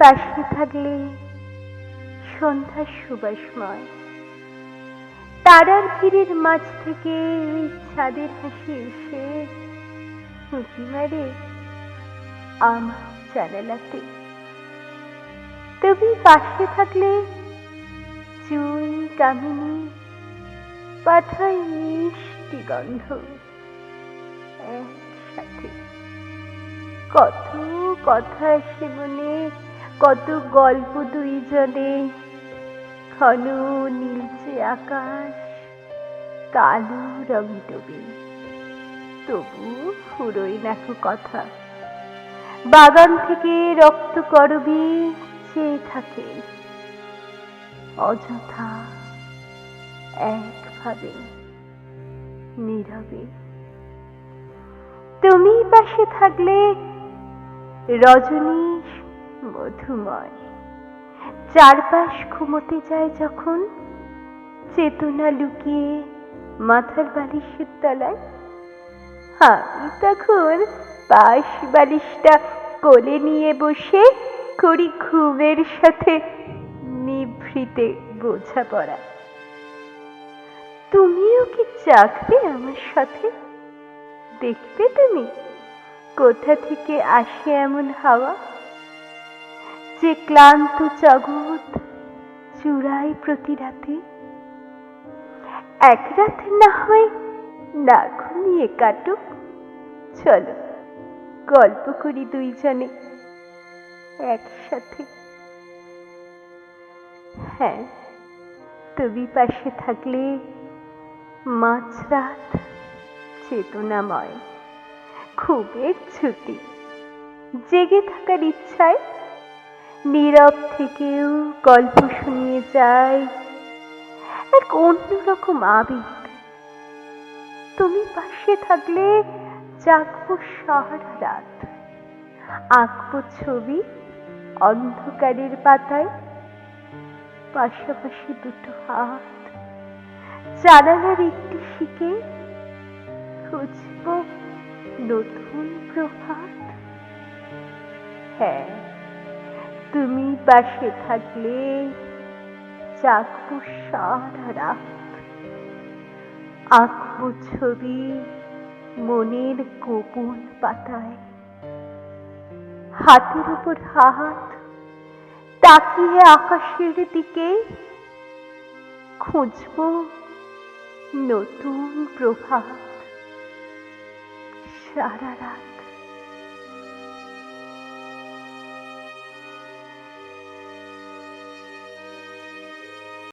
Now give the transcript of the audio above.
পাশে থাকলে সন্ধ্যার সুবাসময়। তারার ভিড়ের মাঝ থেকে ওই ছাদের হাসি এসে মারে আমার জানালাতে। তুমি পাশে থাকলে চুই কামিনী, পাঠায় মিষ্টি গন্ধ একসাথে। কত কথা আসে মনে কত গল্প দুইজনে। ঘন নীলচে আকাশ, কালো রং ডুবে। তবু ফুরোই নাকো কথা। বাগান থেকে রক্ত করবি চেয়ে থাকে। অযথা একভাবে নীরবে। তুমি পাশে থাকলে রজনী মধুময়। চারপাশ ঘুমোতে যায় যখন চেতনা লুকিয়ে মাথার বালিশের তলায়। আমি তখন পাশ বালিশটা কোলে নিয়ে বসে করি ঘুমের সাথে নিভৃতে বোঝা বোঝাপড়া তুমিও কি চাকবে আমার সাথে? দেখবে তুমি? কোথা থেকে আসে এমন হাওয়া? যে ক্লান্ত জগৎ চূড়ায় প্রতি রাতে, এক রাত না হয় না ঘুমিয়ে কাটুক চলো, গল্প করি দুইজনে একসাথে। হ্যাঁ তুমি পাশে থাকলে মাঝরাত চেতনাময় খুবের ছুটি, জেগে থাকার ইচ্ছায় নীরব থেকেও গল্প শুনিয়ে যায়। এক অন্যরকম আবেগ। তুমি পাশে থাকলে জাগবো সারা রাত। আঁকবো ছবি অন্ধকারের পাতায়। পাশাপাশি দুটো হাত। জানালার একটি শিখে খুঁজব নতুন প্রভাত। হ্যাঁ তুমি পাশে থাকলে সারা রাত। আঁকবো ছবি মনের গোপন পাতায়। হাতের উপর হাত তাকিয়ে আকাশের দিকে খুঁজবো নতুন প্রভাত সারা রাত।